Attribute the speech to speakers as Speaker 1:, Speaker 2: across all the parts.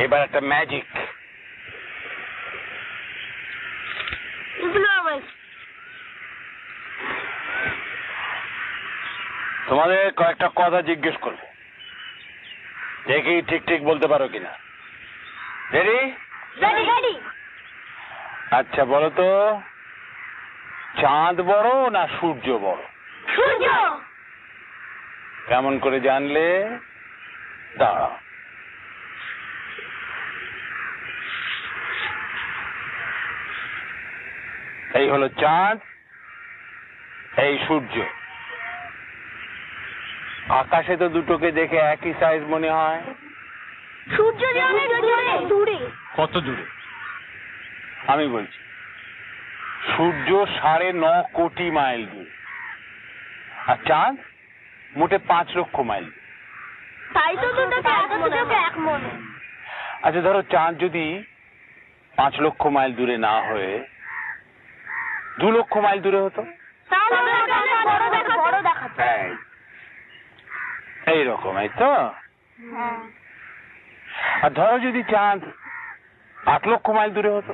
Speaker 1: এবার একটা ম্যাজিক তোমাদের কয়েকটা কথা জিজ্ঞেস করব। দেখি ঠিক ঠিক বলতে পারো কিনা। রেডি আচ্ছা বলো তো চাঁদ বড় না সূর্য বড়?
Speaker 2: সূর্য।
Speaker 1: কেমন করে জানলে? দাঁড়াও। এই হলো চাঁদ এই সূর্য। আকাশে তো দুটোকে দেখে একই সাইজ মনে হয়।
Speaker 2: সূর্য যে অনেক দূরে।
Speaker 1: কত দূরে? আমি বলছি সূর্য সাড়ে ন কোটি মাইল দূরে। আর চাঁদ মোটে পাঁচ লক্ষ মাইল
Speaker 2: তাই তো দুটোকে এক মনে।
Speaker 1: আচ্ছা ধরো চাঁদ যদি পাঁচ লক্ষ মাইল দূরে না হয়ে দু লক্ষ মাইল দূরে হতো।
Speaker 2: দেখাচ্ছে।
Speaker 1: এই তো?
Speaker 2: হ্যাঁ।
Speaker 1: আর ধরো যদি চাঁদ আট লক্ষ মাইল দূরে হতো।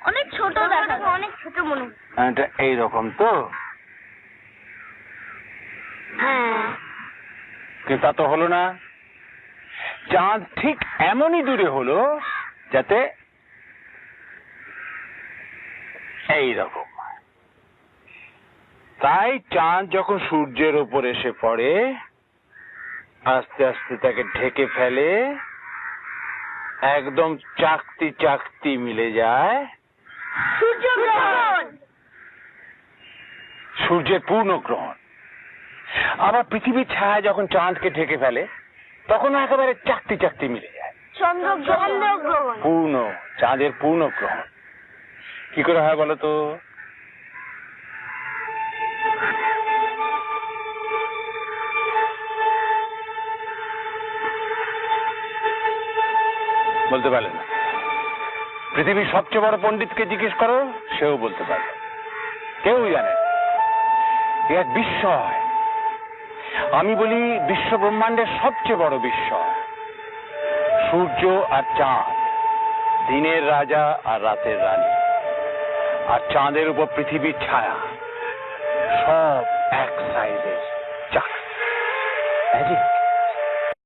Speaker 2: অনেক ছোট দেখা অনেক ছোট মনে
Speaker 1: এটা এই রকম তো?
Speaker 2: হ্যাঁ।
Speaker 1: কিন্তু তা তো হলো না। চাঁদ ঠিক এমনই দূরে হলো যাতে এই রকম তাই চাঁদ যখন সূর্যের ওপর এসে পড়ে আস্তে আস্তে তাকে ঢেকে ফেলে একদম চাকতি চাকতি মিলে যায়। সূর্যের পূর্ণ গ্রহণ। আবার পৃথিবীর ছায়া যখন চাঁদকে ঢেকে ফেলে তখন একেবারে চাকতি চাকতি মিলে যায়। পূর্ণ চাঁদের পূর্ণ গ্রহণ। কি করে হয় বলো বলতে পারলেন না। পৃথিবীর সবচেয়ে বড় পণ্ডিতকে জিজ্ঞেস করো, সেও বলতে পারবে কেউ জানে এক বিস্ময় আমি বলি, বিশ্ব ব্রহ্মাণ্ডের সবচেয়ে বড় বিস্ময় সূর্য আর চাঁদ, দিনের রাজা আর রাতের রানী। আর চাঁদের উপর পৃথিবীর ছায়া, সব